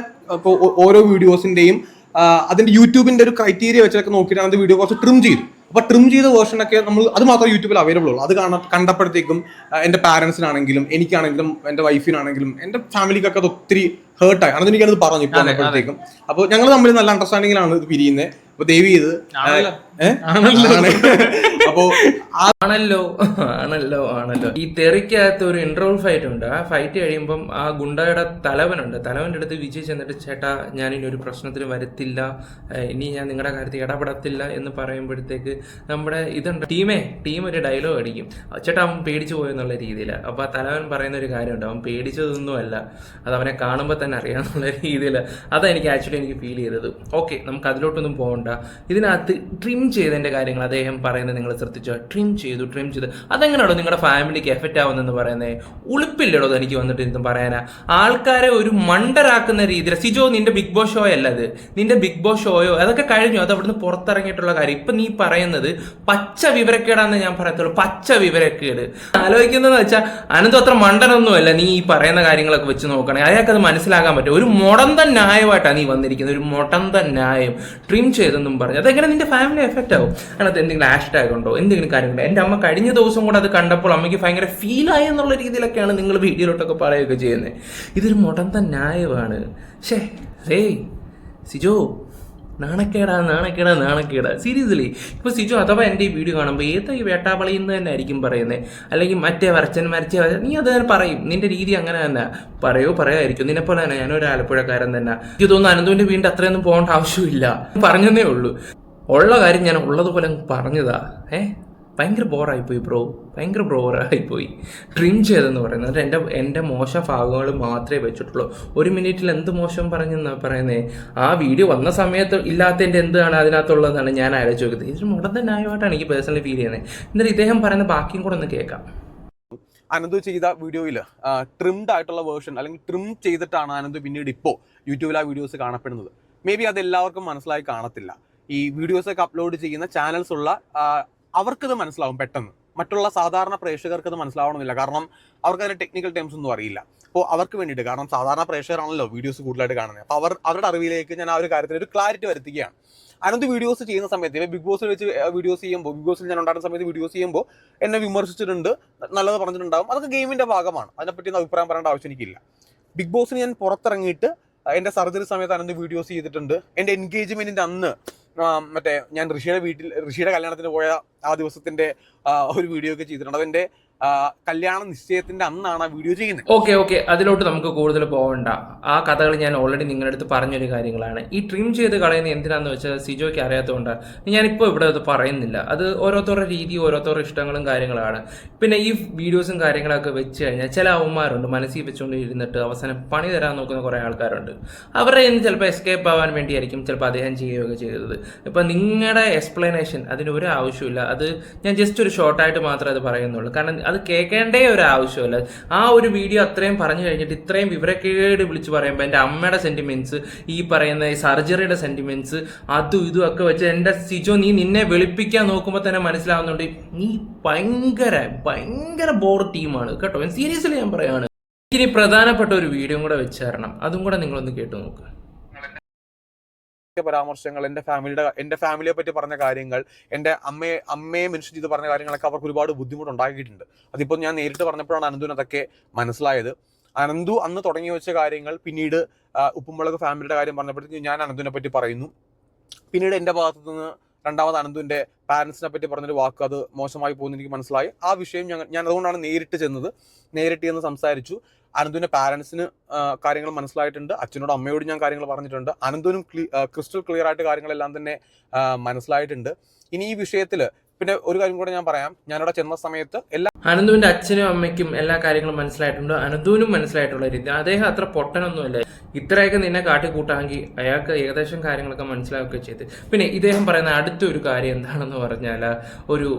ഓരോ വീഡിയോസിന്റെയും അതിന്റെ യൂട്യൂബിന്റെ ഒരു ക്രൈറ്റീരിയ വെച്ചൊക്കെ നോക്കിയിട്ട് അനന്ത് വീഡിയോ കുറച്ച് ട്രിം ചെയ്തു. അപ്പൊ ട്രിം ചെയ്ത വേർഷൻ ഒക്കെ നമ്മൾ അത് മാത്രമേ യൂട്യൂബിൽ അവൈലബിൾ ഉള്ളൂ. അത് കാണാൻ കണ്ടപ്പോഴത്തേക്കും ആ, എന്റെ പാരന്റ്സിനാണെങ്കിലും എനിക്കാണെങ്കിലും എന്റെ വൈഫിനാണെങ്കിലും എന്റെ ഫാമിലിക്കൊക്കെ അത് ഒത്തിരി ഹേർട്ടായി ആയി. എനിക്കത് പറഞ്ഞു ഇപ്പൊ വന്നപ്പോഴത്തേക്കും അപ്പോൾ ഞങ്ങൾ തമ്മിൽ നല്ല അണ്ടർസ്റ്റാൻഡിങ്ങിലാണ് ഇത് പിരിയുന്നത് അപ്പൊ ദേവി ഇത് അപ്പോ ആണല്ലോ ആണല്ലോ ആണല്ലോ. ഈ തെറിക്കകത്ത് ഒരു ഇന്റർവൽ ഫൈറ്റ് ഉണ്ട്. ആ ഫൈറ്റ് കഴിയുമ്പം ആ ഗുണ്ടയുടെ തലവനുണ്ട്. തലവന്റെ അടുത്ത് വിജയ് ചെന്നിട്ട് ചേട്ടാ ഞാൻ ഇനി ഒരു പ്രശ്നത്തിന് വരത്തില്ല. ഇനി ഞാൻ നിങ്ങളുടെ കാര്യത്തിൽ ഇടപെടത്തില്ല എന്ന് പറയുമ്പോഴത്തേക്ക് നമ്മുടെ ഇതുണ്ട്. ടീമേ ടീം ഒരു ഡയലോഗ് അടിക്കും. ചേട്ടാ അവൻ പേടിച്ചു പോയെന്നുള്ള രീതിയിൽ അപ്പോൾ ആ തലവൻ പറയുന്ന ഒരു കാര്യമുണ്ട്. അവൻ പേടിച്ചതൊന്നുമല്ല. അത് അവനെ കാണുമ്പോൾ തന്നെ അറിയാമെന്നുള്ള രീതിയിൽ അതാണ് എനിക്ക് ആക്ച്വലി എനിക്ക് ഫീൽ ചെയ്തത്. ഓക്കെ നമുക്ക് അതിലോട്ടൊന്നും പോകണ്ട ഇതിനകത്ത് ട്രിം ചെയ്തതിന്റെ കാര്യങ്ങൾ അദ്ദേഹം പറയുന്നത് നിങ്ങൾ ശ്രദ്ധിച്ചോ? ട്രിം ചെയ്തു ട്രിം ചെയ്തു. അതെങ്ങനെയാണോ നിങ്ങളുടെ ഫാമിലിക്ക് എഫക്റ്റ് ആവുന്നതെന്ന് പറയുന്നത്? ഉളുപ്പില്ലടോ എനിക്ക് വന്നിട്ട് ഇതും പറയാനാ. ആൾക്കാരെ ഒരു മണ്ടരാക്കുന്ന രീതിയിൽ സിജോ നിന്റെ ബിഗ് ബോസ് ഷോ അല്ല അത്. നിന്റെ ബിഗ് ബോസ് ഷോയോ അതൊക്കെ കഴിഞ്ഞു. അത് അവിടുന്ന് പുറത്തിറങ്ങിയിട്ടുള്ള കാര്യം. ഇപ്പം നീ പറയുന്നത് പച്ച വിവരക്കേടാന്ന് ഞാൻ പറയത്തുള്ളൂ. പച്ച വിവരക്കേട്. ആലോചിക്കുന്നതെന്ന് വെച്ചാൽ അനന്ത് അത്ര മണ്ടനൊന്നുമല്ല നീ ഈ പറയുന്ന കാര്യങ്ങളൊക്കെ വെച്ച് അയാൾക്ക് അത് മനസ്സിലാക്കാൻ പറ്റും. ഒരു മുടന്തൻ ന്യായമായിട്ടാണ് നീ വന്നിരിക്കുന്നത്. ഒരു മുടന്തൻ ന്യായം. ട്രിം ചെയ്തെന്നും പറഞ്ഞു. അതെങ്ങനെ നിന്റെ ഫാമിലി എഫക്റ്റ് ആകും അതിനകത്ത് എന്തെങ്കിലും ഹാഷ്ടാഗ് ഉണ്ടോ എന്തെങ്കിലും കാര്യമുണ്ടോ. എന്റെ അമ്മ കഴിഞ്ഞ ദിവസം കൂടെ അത് കണ്ടപ്പോൾ അമ്മയ്ക്ക് ഭയങ്കര ഫീലായി എന്നുള്ള രീതിയിലൊക്കെയാണ് നിങ്ങൾ വീഡിയോയിലോട്ടൊക്കെ പറയുകയൊക്കെ ചെയ്യുന്നത്. ഇതൊരു മുടന്ത ന്യായമാണ്. ഷേ റേ സിജോ നാണക്കേടാ നാണക്കേടാ നാണക്കേടാ. സീരിയസ്ലി ഇപ്പോൾ സിജു അഥവാ എന്റെ ഈ വീഡിയോ കാണുമ്പോൾ ഏതാ ഈ വേട്ടാപ്പളി എന്ന് തന്നെ ആയിരിക്കും പറയുന്നത്. അല്ലെങ്കിൽ മറ്റേ വരച്ചൻ മരച്ച നീ അത് തന്നെ പറയും. നിന്റെ രീതി അങ്ങനെ തന്നെ. പറയോ പറയായിരിക്കും. നിന്നെ പോലെ തന്നെ. ഞാനൊരു ആലപ്പുഴക്കാരൻ തന്നെ. എനിക്ക് തോന്നുന്നു അനന്തുവിന്റെ വീണ്ടും അത്രയൊന്നും പോകേണ്ട ആവശ്യമില്ല. പറഞ്ഞതേ ഉള്ളൂ. ഉള്ള കാര്യം ഞാൻ ഉള്ളതുപോലെ പറഞ്ഞതാ. ഏ? ഭയങ്കര ബോറായിപ്പോയി ബ്രോ ഭയങ്കര ബോറായിപ്പോയി ട്രിം ചെയ്തെന്ന് പറയുന്നത്. എന്റെ എന്റെ മോശം ഭാഗങ്ങൾ മാത്രമേ വെച്ചിട്ടുള്ളൂ. ഒരു മിനിറ്റിൽ എന്ത് മോശം പറഞ്ഞെന്നാ പറയുന്നത് ആ വീഡിയോ വന്ന സമയത്ത് ഇല്ലാത്തതിന്റെ എന്താണ് അതിനകത്തുള്ളതെന്നാണ് ഞാൻ ആലോചിച്ച് നോക്കുന്നത് ഇതിന് മുടന്ത ന്യായമായിട്ടാണ് എനിക്ക് പേഴ്സണലി ഫീൽ ചെയ്യുന്നത് എന്നിട്ട് ഇദ്ദേഹം പറയുന്ന ബാക്കിയും കൂടെ ഒന്ന് കേൾക്കാം. അനന്ത് ചെയ്ത വീഡിയോയിൽ ട്രിംഡ് ആയിട്ടുള്ള വേർഷൻ അല്ലെങ്കിൽ ട്രിം ചെയ്തിട്ടാണ് അനന്ത് പിന്നീട് ഇപ്പോൾ യൂട്യൂബിൽ ആ വീഡിയോസ് കാണപ്പെടുന്നത്. മേ ബി അത് എല്ലാവർക്കും മനസ്സിലായി കാണത്തില്ല. ഈ വീഡിയോസ് ഒക്കെ അപ്ലോഡ് ചെയ്യുന്ന ചാനൽസ് ഉള്ള അവർക്കത് മനസ്സിലാവും പെട്ടെന്ന്. മറ്റുള്ള സാധാരണ പ്രേക്ഷകർക്ക് അത് മനസ്സിലാവണമെന്നില്ല. കാരണം അവർക്ക് അതിന്റെ ടെക്നിക്കൽ ടേംസ് ഒന്നും അറിയില്ല. അപ്പോൾ അവർക്ക് വേണ്ടിയിട്ട് കാരണം സാധാരണ പ്രേക്ഷകരാണല്ലോ വീഡിയോസ് കൂടുതലായിട്ട് കാണുന്നത്. അപ്പോൾ അവർ അവരുടെ അറിവിലേക്ക് ഞാൻ ആ ഒരു കാര്യത്തിൽ ഒരു ക്ലാരിറ്റി വരുത്തുകയാണ്. അനന്ത് വീഡിയോസ് ചെയ്യുന്ന സമയത്ത് ബിഗ് ബോസിൽ വെച്ച് വീഡിയോസ് ചെയ്യുമ്പോൾ ബിഗ് ബോസിൽ ഞാൻ ഉണ്ടായിരുന്ന സമയത്ത് വീഡിയോസ് ചെയ്യുമ്പോൾ എന്നെ വിമർശിച്ചിട്ടുണ്ട് നല്ലത് പറഞ്ഞിട്ടുണ്ടാകും അതൊക്കെ ഗെയിമിന്റെ ഭാഗമാണ്. അതിനെപ്പറ്റി അഭിപ്രായം പറയേണ്ട ആവശ്യം എനിക്കില്ല. ബിഗ് ബോസിന് ഞാൻ പുറത്തിറങ്ങിയിട്ട് എന്റെ സർജറി സമയത്ത് അനന്ത് വീഡിയോസ് ചെയ്തിട്ടുണ്ട്. എന്റെ എൻഗേജ്മെന്റിന്റെ അന്ന് മറ്റേ ഞാൻ ഋഷിയുടെ വീട്ടിൽ ഋഷിയുടെ കല്യാണത്തിന് പോയ ആ ദിവസത്തിന്റെ ഒരു വീഡിയോ ഒക്കെ ചെയ്തിട്ടുണ്ട്. അതെന്റെ ആ, കല്യാണ നിശ്ചയത്തിന്റെ അന്നാണ് ആ വീഡിയോ ചെയ്യുന്നത്. ഓക്കെ ഓക്കെ അതിലോട്ട് നമുക്ക് കൂടുതൽ പോകണ്ട ആ കഥകൾ ഞാൻ ഓൾറെഡി നിങ്ങളുടെ അടുത്ത് പറഞ്ഞൊരു കാര്യങ്ങളാണ്. ഈ ട്രിം ചെയ്ത് കളയുന്നത് എന്തിനാന്ന് വെച്ചാൽ സിജോയ്ക്ക് അറിയാത്തതുകൊണ്ട് ഞാനിപ്പോൾ ഇവിടെ അത് പറയുന്നില്ല. അത് ഓരോരുത്തരുടെ രീതി ഓരോരുത്തരുടെ ഇഷ്ടങ്ങളും കാര്യങ്ങളാണ്. പിന്നെ ഈ വീഡിയോസും കാര്യങ്ങളൊക്കെ വെച്ച് കഴിഞ്ഞാൽ ചില അവന്മാരുണ്ട് മനസ്സിൽ വെച്ചുകൊണ്ട് ഇരുന്നിട്ട് അവസാനം പണി തരാൻ നോക്കുന്ന കുറേ ആൾക്കാരുണ്ട്. അവരുടെ നിന്ന് ചിലപ്പോൾ എസ്കേപ്പ് ആവാൻ വേണ്ടിയായിരിക്കും ചിലപ്പോൾ അദ്ദേഹം ചെയ്യുകയൊക്കെ ചെയ്തത്. ഇപ്പം നിങ്ങളുടെ എക്സ്പ്ലനേഷൻ അതിന് ഒരു ആവശ്യമില്ല അത് ഞാൻ ജസ്റ്റ് ഒരു ഷോർട്ടായിട്ട് മാത്രമേ അത് പറയുന്നുള്ളൂ. കാരണം അത് കേൾക്കേണ്ടേ ഒരു ആവശ്യമല്ല ആ ഒരു വീഡിയോ അത്രയും പറഞ്ഞു കഴിഞ്ഞിട്ട് ഇത്രയും വിവരക്കേട് വിളിച്ച് പറയുമ്പോൾ എന്റെ അമ്മയുടെ സെന്റിമെന്റ്സ് ഈ പറയുന്ന ഈ സർജറിയുടെ സെന്റിമെന്റ്സ് അതും ഇതും ഒക്കെ വെച്ച് എന്റെ സിജോ നീ നിന്നെ വെളുപ്പിക്കാൻ നോക്കുമ്പോൾ തന്നെ മനസ്സിലാവുന്നുണ്ട്. നീ ഭയങ്കര ഭയങ്കര ബോർ ടീമാണ് കേട്ടോ. സീരിയസ്ലി ഞാൻ പറയാണ്. ഇനി പ്രധാനപ്പെട്ട ഒരു വീഡിയോ കൂടെ വെച്ച് തരണം. അതും കൂടെ നിങ്ങളൊന്ന് കേട്ടു നോക്കുക പരാമർശങ്ങൾ എന്റെ ഫാമിലിയുടെ എന്റെ ഫാമിലിയെ പറ്റി പറഞ്ഞ കാര്യങ്ങൾ എന്റെ അമ്മയെ അമ്മയെ മെൻഷൻ ചെയ്ത് പറഞ്ഞ കാര്യങ്ങളൊക്കെ അവർക്ക് ഒരുപാട് ബുദ്ധിമുട്ടുണ്ടാക്കിയിട്ടുണ്ട്. അതിപ്പോൾ ഞാൻ നേരിട്ട് പറഞ്ഞപ്പോഴാണ് അനന്തുവിന് അതൊക്കെ മനസ്സിലായത്. അനന്തു അന്ന് തുടങ്ങി വെച്ച കാര്യങ്ങൾ പിന്നീട് ഉപ്പുമുളക് ഫാമിലിയുടെ കാര്യം പറഞ്ഞപ്പോഴത്തേക്കും ഞാൻ അനന്തുവിനെ പറ്റി പറയുന്നു. പിന്നീട് എന്റെ ഭാഗത്തു നിന്ന് രണ്ടാമത് അനന്തുവിന്റെ പാരൻസിനെ പറ്റി പറഞ്ഞൊരു വാക്ക് അത് മോശമായി പോകുന്ന എനിക്ക് മനസ്സിലായി. ആ വിഷയം ഞങ്ങൾ ഞാൻ അതുകൊണ്ടാണ് നേരിട്ട് ചെന്നത്. നേരിട്ട് ചെന്ന് സംസാരിച്ചു. അനന്തുവിന്റെ പാരൻസിന് കാര്യങ്ങൾ മനസ്സിലായിട്ടുണ്ട്. അച്ഛനോടും അമ്മയോടും ഞാൻ കാര്യങ്ങൾ പറഞ്ഞിട്ടുണ്ട്. അനന്തുവിനും ക്രിസ്റ്റൽ ക്ലിയർ ആയിട്ട് കാര്യങ്ങളെല്ലാം തന്നെ മനസ്സിലായിട്ടുണ്ട്. ഇനി ഈ വിഷയത്തിൽ പിന്നെ ഒരു കാര്യം കൂടെ ഞാൻ പറയാം. ഞാനിവിടെ ചെന്ന സമയത്ത് എല്ലാ അനന്തുവിന്റെ അച്ഛനും അമ്മയ്ക്കും എല്ലാ കാര്യങ്ങളും മനസ്സിലായിട്ടുണ്ട്. അനന്തുവിനും മനസ്സിലായിട്ടുള്ള രീതി അദ്ദേഹം അത്ര പൊട്ടനൊന്നുമല്ല. ഇത്രയൊക്കെ നിന്നെ കാട്ടിക്കൂട്ടാമെങ്കിൽ അയാൾക്ക് ഏകദേശം കാര്യങ്ങളൊക്കെ മനസ്സിലാക്കുകയൊക്കെ ചെയ്ത്. പിന്നെ ഇദ്ദേഹം പറയുന്ന അടുത്ത ഒരു കാര്യം എന്താണെന്ന് പറഞ്ഞാൽ ഒരു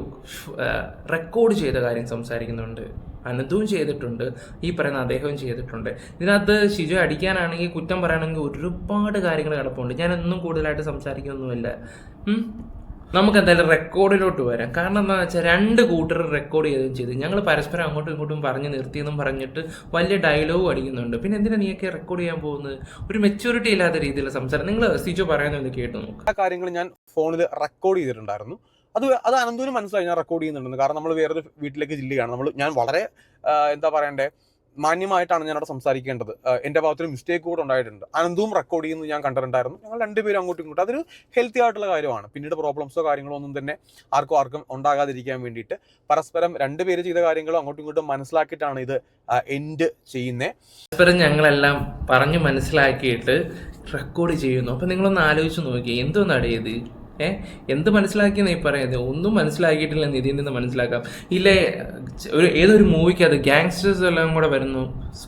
റെക്കോർഡ് ചെയ്ത കാര്യം സംസാരിക്കുന്നുണ്ട്. അനന്തവും ചെയ്തിട്ടുണ്ട്. ഈ പറയുന്ന അദ്ദേഹവും ചെയ്തിട്ടുണ്ട്. ഇതിനകത്ത് ഷിജു അടിക്കാനാണെങ്കിൽ കുറ്റം പറയുകയാണെങ്കിൽ ഒരുപാട് കാര്യങ്ങൾ കിടപ്പുണ്ട്. ഞാനൊന്നും കൂടുതലായിട്ട് സംസാരിക്കുന്നൊന്നുമില്ല? നമുക്ക് എന്തായാലും റെക്കോർഡിലോട്ട് വരാം. കാരണം എന്താണെന്ന് വെച്ചാൽ രണ്ട് കൂട്ടർ റെക്കോർഡ് ചെയ്തും ചെയ്തു. ഞങ്ങൾ പരസ്പരം അങ്ങോട്ടും ഇങ്ങോട്ടും പറഞ്ഞ് നിർത്തിയെന്നും പറഞ്ഞിട്ട് വലിയ ഡയലോഗ് അടിക്കുന്നുണ്ട്. പിന്നെ എന്തിനാണ് നീയൊക്കെ റെക്കോർഡ് ചെയ്യാൻ പോകുന്നത്? ഒരു മെച്യൂരിറ്റി ഇല്ലാത്ത രീതിയിലുള്ള സംസാരം. നിങ്ങൾ സിജോ പറയുന്നത് കേട്ടു ആ കാര്യങ്ങൾ ഞാൻ ഫോണിൽ റെക്കോർഡ് ചെയ്തിട്ടുണ്ടായിരുന്നു. അത് അത് അനന്തൂരും മനസ്സിലായി. ഞാൻ റെക്കോർഡ് ചെയ്യുന്നുണ്ടെന്ന്. കാരണം നമ്മൾ വേറൊരു വീട്ടിലേക്ക് ജില്ലയാണ്. നമ്മൾ ഞാൻ വളരെ എന്താ പറയണ്ടേ? മാന്യമായിട്ടാണ് ഞാൻ അവിടെ സംസാരിക്കേണ്ടത് എന്റെ ഭാഗത്തൊരു മിസ്റ്റേക്ക് കൂടെ ഉണ്ടായിട്ടുണ്ട്. അനന്തവും റെക്കോർഡ് ചെയ്യുന്നു ഞാൻ കണ്ടിട്ടുണ്ടായിരുന്നു. ഞങ്ങൾ രണ്ടുപേരും അങ്ങോട്ടും ഇങ്ങോട്ടും. അതൊരു ഹെൽത്തി ആയിട്ടുള്ള കാര്യമാണ്. പിന്നീട് പ്രോബ്ലംസോ കാര്യങ്ങളോ ഒന്നും തന്നെ ആർക്കും ആർക്കും ഉണ്ടാകാതിരിക്കാൻ വേണ്ടിയിട്ട് പരസ്പരം രണ്ടുപേര് ചെയ്ത കാര്യങ്ങളോ അങ്ങോട്ടും ഇങ്ങോട്ടും മനസ്സിലാക്കിയിട്ടാണ് ഇത് എൻഡ് ചെയ്യുന്നത് പരസ്പരം ഞങ്ങളെല്ലാം പറഞ്ഞു മനസ്സിലാക്കിയിട്ട് റെക്കോർഡ് ചെയ്യുന്നു. അപ്പം നിങ്ങളൊന്ന് ആലോചിച്ച് നോക്കി എന്തോന്നാണ് ഇത്? ഏ? എന്ത് മനസ്സിലാക്കിയെന്ന് ഈ പറയുന്നത്? ഒന്നും മനസ്സിലാക്കിയിട്ടില്ലെന്ന് നിധിയിൽ നിന്ന് മനസ്സിലാക്കാം. ഇല്ലേ ഒരു ഏതൊരു മൂവിക്ക് അത് ഗ്യാങ്സ്റ്റേഴ്സ് എല്ലാം കൂടെ വരുന്നു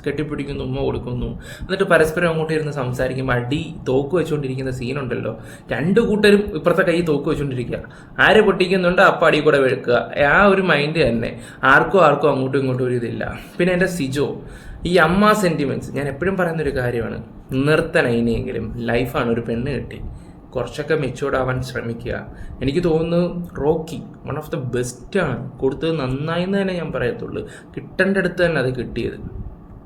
കെട്ടിപ്പിടിക്കുന്നു ഉമ്മ കൊടുക്കുന്നു. എന്നിട്ട് പരസ്പരം അങ്ങോട്ട് ഇരുന്ന് സംസാരിക്കുമ്പോൾ അടി തോക്ക് വെച്ചുകൊണ്ടിരിക്കുന്ന സീനുണ്ടല്ലോ രണ്ട് കൂട്ടരും ഇപ്പുറത്തെ കൈ തോക്ക് വെച്ചുകൊണ്ടിരിക്കുക ആര് പൊട്ടിക്കുന്നുണ്ട് അപ്പം അടി കൂടെ വെക്കുക ആ ഒരു മൈൻഡ് തന്നെ. ആർക്കും ആർക്കും അങ്ങോട്ടും ഇങ്ങോട്ടും ഒരു ഇതില്ല. പിന്നെ എന്റെ സിജോ ഈ അമ്മ സെന്റിമെന്റ്സ് ഞാൻ എപ്പോഴും പറയുന്നൊരു കാര്യമാണ്. നിർത്തണം ഇനിയെങ്കിലും. ലൈഫാണ് ഒരു പെണ്ണ് കെട്ടി. കുറച്ചൊക്കെ മെച്ചുവേർഡ് ആവാൻ ശ്രമിക്കുക. എനിക്ക് തോന്നുന്നു റോക്കി വൺ ഓഫ് ദ ബെസ്റ്റാണ് കൊടുത്തത് നന്നായി എന്ന് തന്നെ ഞാൻ പറയത്തുള്ളൂ. കിട്ടേണ്ട അടുത്ത് തന്നെ അത് കിട്ടിയത്.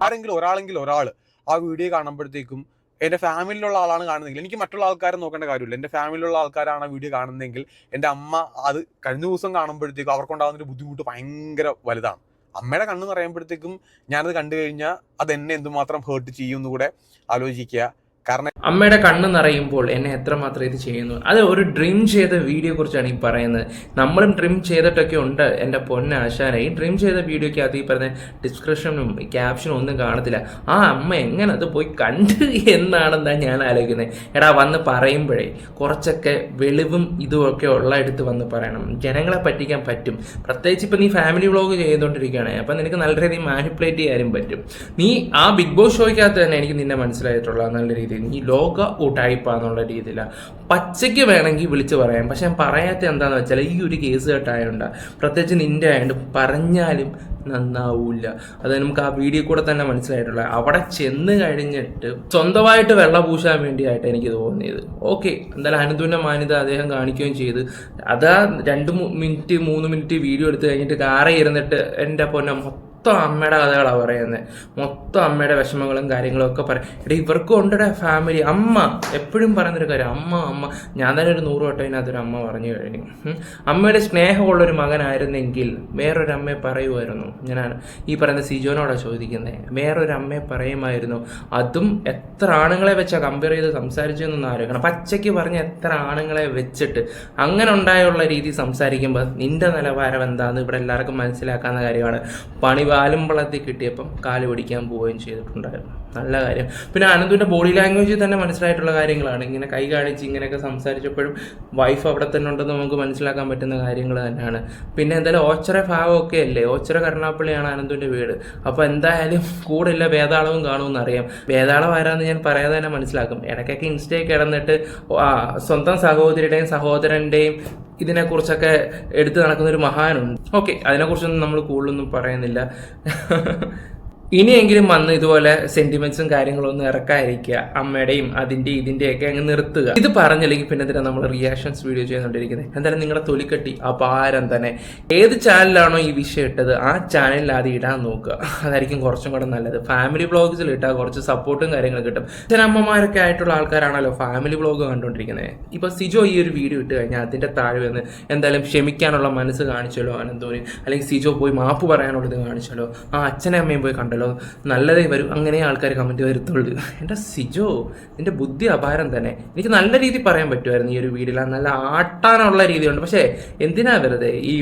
ആരെങ്കിലും ഒരാളെങ്കിലും ഒരാൾ ആ വീഡിയോ കാണുമ്പോഴത്തേക്കും എന്റെ ഫാമിലിയിലുള്ള ആളാണ് കാണുന്നതെങ്കിൽ എനിക്ക് മറ്റുള്ള ആൾക്കാരെ നോക്കേണ്ട കാര്യമില്ല. എന്റെ ഫാമിലിയിലുള്ള ആൾക്കാരാണ് ആ വീഡിയോ കാണുന്നതെങ്കിൽ എന്റെ അമ്മ അത് കഴിഞ്ഞ ദിവസം കാണുമ്പോഴത്തേക്കും അവർക്കുണ്ടാകുന്ന ഒരു ബുദ്ധിമുട്ട് ഭയങ്കര വലുതാണ്. അമ്മയുടെ കണ്ണെന്ന് പറയുമ്പോഴത്തേക്കും ഞാനത് കണ്ടു കഴിഞ്ഞാൽ അത് എന്നെ എന്തുമാത്രം ഹേർട്ട് ചെയ്യുമെന്ന് കൂടെ ആലോചിക്കുക. കാരണം അമ്മയുടെ കണ്ണ് നിറയുമ്പോൾ എന്നെ എത്രമാത്രം ഇത് ചെയ്യുന്നു. അത് ഒരു ഡ്രീം ചെയ്ത വീഡിയോ കുറിച്ചാണ് ഈ പറയുന്നത്. നമ്മളും ഡ്രീം ചെയ്തിട്ടൊക്കെ ഉണ്ട് എന്റെ പൊന്ന ആശാന. ഈ ഡ്രീം ചെയ്ത വീഡിയോയ്ക്ക് അത് ഈ പറഞ്ഞ ഡിസ്ക്രിപ്ഷനും ക്യാപ്ഷനും ഒന്നും കാണത്തില്ല. ആ അമ്മ എങ്ങനെ അത് പോയി കണ്ട് എന്നാണെന്നാണ് ഞാൻ ആലോചിക്കുന്നത്. എടാ വന്ന് പറയുമ്പോഴേ കുറച്ചൊക്കെ വെളിവും ഇതുമൊക്കെ ഉള്ള എടുത്ത് വന്ന് പറയണം. ജനങ്ങളെ പറ്റിക്കാൻ പറ്റും. പ്രത്യേകിച്ച് ഇപ്പം നീ ഫാമിലി വ്ളോഗ് ചെയ്തുകൊണ്ടിരിക്കുകയാണ്. അപ്പം നിനക്ക് നല്ല രീതിയിൽ മാനിപ്പുലേറ്റ് ചെയ്യാനും പറ്റും. നീ ആ ബിഗ് ബോസ് ഷോയ്ക്കകത്ത് തന്നെ എനിക്ക് നിന്നെ മനസ്സിലായിട്ടുള്ള. നല്ല രീതിയിൽ നീ ലോക ഊട്ടായിപ്പാന്നുള്ള രീതിയിലാണ് പച്ചയ്ക്ക് വേണമെങ്കിൽ വിളിച്ച് പറയാം. പക്ഷെ ഞാൻ പറയാത്ത എന്താണെന്ന് വെച്ചാൽ ഈ ഒരു കേസ് കേട്ടായോണ്ട. പ്രത്യേകിച്ച് നിന്റെ ആയതുകൊണ്ട് പറഞ്ഞാലും നന്നാവൂല അത് നമുക്ക് ആ വീഡിയോ കൂടെ തന്നെ മനസ്സിലായിട്ടുള്ള. അവിടെ ചെന്ന് കഴിഞ്ഞിട്ട് സ്വന്തമായിട്ട് വെള്ള പൂശാൻ വേണ്ടിയായിട്ട് എനിക്ക് തോന്നിയത്. ഓക്കെ. എന്തായാലും അനുദുവിന്റെ മാന്യത അദ്ദേഹം കാണിക്കുകയും ചെയ്ത്. അതാ രണ്ട് മിനിറ്റ് മൂന്ന് മിനിറ്റ് വീഡിയോ എടുത്ത് കഴിഞ്ഞിട്ട് കാറേ ഇരുന്നിട്ട് എന്റെ പൊന്നെ മൊത്തം അമ്മയുടെ കഥകളാണ് പറയുന്നത് മൊത്തം അമ്മയുടെ വിഷമങ്ങളും കാര്യങ്ങളും ഒക്കെ പറയും എടാ ഇവർക്കും ഫാമിലി അമ്മ. എപ്പോഴും പറയുന്നൊരു കാര്യം അമ്മ അമ്മ. ഞാൻ തന്നെ ഒരു നൂറ് വട്ടം ഇതിനകത്തൊരു അമ്മ പറഞ്ഞു കഴിഞ്ഞു. അമ്മയുടെ സ്നേഹമുള്ളൊരു മകനായിരുന്നെങ്കിൽ വേറൊരു അമ്മയെ പറയുമായിരുന്നു. ഞാൻ ഈ പറയുന്ന സിജോനോടാണ് ചോദിക്കുന്നത് വേറൊരു അമ്മയെ പറയുമായിരുന്നു. അതും എത്ര ആണുങ്ങളെ വെച്ചാൽ കമ്പയർ ചെയ്ത് സംസാരിച്ചതെന്നൊന്നും ആലോചിക്കണം. പച്ചയ്ക്ക് പറഞ്ഞ എത്ര ആണുങ്ങളെ വെച്ചിട്ട് അങ്ങനെ ഉണ്ടായുള്ള രീതി സംസാരിക്കുമ്പോൾ നിന്റെ നിലവാരം എന്താണെന്ന് ഇവിടെ എല്ലാവർക്കും മനസ്സിലാക്കാവുന്ന കാര്യമാണ്. പണി വാലും വളർത്തി കിട്ടിയപ്പം കാൽ പിടിക്കാൻ പോവുകയും ചെയ്തിട്ടുണ്ടായിരുന്നു. നല്ല കാര്യം. പിന്നെ അനന്തുവിന്റെ ബോഡി ലാംഗ്വേജിൽ തന്നെ മനസ്സിലായിട്ടുള്ള കാര്യങ്ങളാണ്. ഇങ്ങനെ കൈ കാണിച്ച് ഇങ്ങനെയൊക്കെ സംസാരിച്ചപ്പോഴും വൈഫ് അവിടെ തന്നെ ഉണ്ടെന്ന് നമുക്ക് മനസ്സിലാക്കാൻ പറ്റുന്ന കാര്യങ്ങൾ തന്നെയാണ്. പിന്നെ എന്തായാലും ഓച്ചറ ഭാവമൊക്കെ അല്ലേ? ഓച്ചറ കരുണാപ്പള്ളിയാണ് അനന്തുവിന്റെ വീട്. അപ്പോൾ എന്തായാലും കൂടെ ഇല്ല വേതാളവും കാണുമെന്ന് അറിയാം. വേതാളം ആരാന്ന് ഞാൻ പറയാതെ തന്നെ മനസ്സിലാക്കും. ഇടയ്ക്കൊക്കെ ഇൻസ്റ്റയിൽ കിടന്നിട്ട് സ്വന്തം സഹോദരിയുടെയും സഹോദരന്റെയും ഇതിനെക്കുറിച്ചൊക്കെ എടുത്തു നടക്കുന്ന ഒരു മഹാനുണ്ട്. ഓക്കെ അതിനെക്കുറിച്ചൊന്നും നമ്മൾ കൂടുതലൊന്നും പറയുന്നില്ല. ഇനിയെങ്കിലും വന്ന് ഇതുപോലെ സെന്റിമെന്റ്സും കാര്യങ്ങളും ഒന്നും ഇറക്കാതിരിക്കുക അമ്മയുടെയും അതിന്റെ ഇതിന്റെയൊക്കെ അങ്ങ് നിർത്തുക. ഇത് പറഞ്ഞില്ലെങ്കിൽ പിന്നെ തന്നെ നമ്മൾ റിയാക്ഷൻസ് വീഡിയോ ചെയ്തുകൊണ്ടിരിക്കുന്നത്? എന്തായാലും നിങ്ങളുടെ തൊലിക്കെട്ടി. അപാരം തന്നെ. ഏത് ചാനലിലാണോ ഈ വിഷയം ഇട്ടത് ആ ചാനലിൽ അത് ഇടാൻ നോക്കുക. അതായിരിക്കും കുറച്ചും കൂടെ നല്ലത്. ഫാമിലി ബ്ലോഗ്സിൽ ഇട്ടാൽ കുറച്ച് സപ്പോർട്ടും കാര്യങ്ങളും കിട്ടും. അച്ഛനമ്മമാരൊക്കെ ആയിട്ടുള്ള ആൾക്കാരാണല്ലോ ഫാമിലി ബ്ലോഗ് കണ്ടുകൊണ്ടിരിക്കുന്നത് ഇപ്പൊ സിജോ ഈ ഒരു വീഡിയോ ഇട്ട് കഴിഞ്ഞാൽ അതിന്റെ താഴെ വന്ന് എന്തായാലും ക്ഷമിക്കാനുള്ള മനസ്സ് കാണിച്ചല്ലോ അനന്തോന് അല്ലെങ്കിൽ സിജോ പോയി മാപ്പ് പറയാനുള്ളത് കാണിച്ചല്ലോ. ആ അച്ഛനെ അമ്മയും പോയി കണ്ടല്ലോ നല്ലതേ വരും. അങ്ങനെ ആൾക്കാർ കമന്റ് വരുത്തുള്ളൂ. എന്റെ സിജോ നിന്റെ ബുദ്ധി അപാരം തന്നെ. എനിക്ക് നല്ല രീതി പറയാൻ പറ്റുമായിരുന്നു ഈ ഒരു വീഡിയോയിൽ നല്ല ആട്ടാനുള്ള രീതിയുണ്ട്. പക്ഷേ എന്തിനാ വെറുതെ? ഈ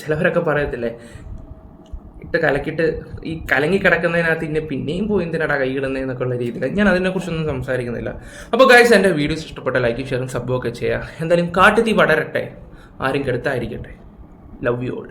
ചിലവരൊക്കെ പറയത്തില്ലേ? ഇട്ട് കലക്കിട്ട് ഈ കലങ്ങി കിടക്കുന്നതിനകത്ത് ഇന്നെ പിന്നെയും പോയി എന്തിനാടാ കൈയിടുന്നതെന്നൊക്കെ ഉള്ള രീതിയിൽ ഞാൻ അതിനെക്കുറിച്ചൊന്നും സംസാരിക്കുന്നില്ല. അപ്പോൾ ഗൈസ് എന്റെ വീഡിയോസ് ഇഷ്ടപ്പെട്ട ലൈക്കും ഷെയറും സബ്ബും ഒക്കെ ചെയ്യുക. എന്തായാലും കാട്ടുതീ വളരട്ടെ ആരും കെടുത്തായിരിക്കട്ടെ ലവ് യു ഓൾ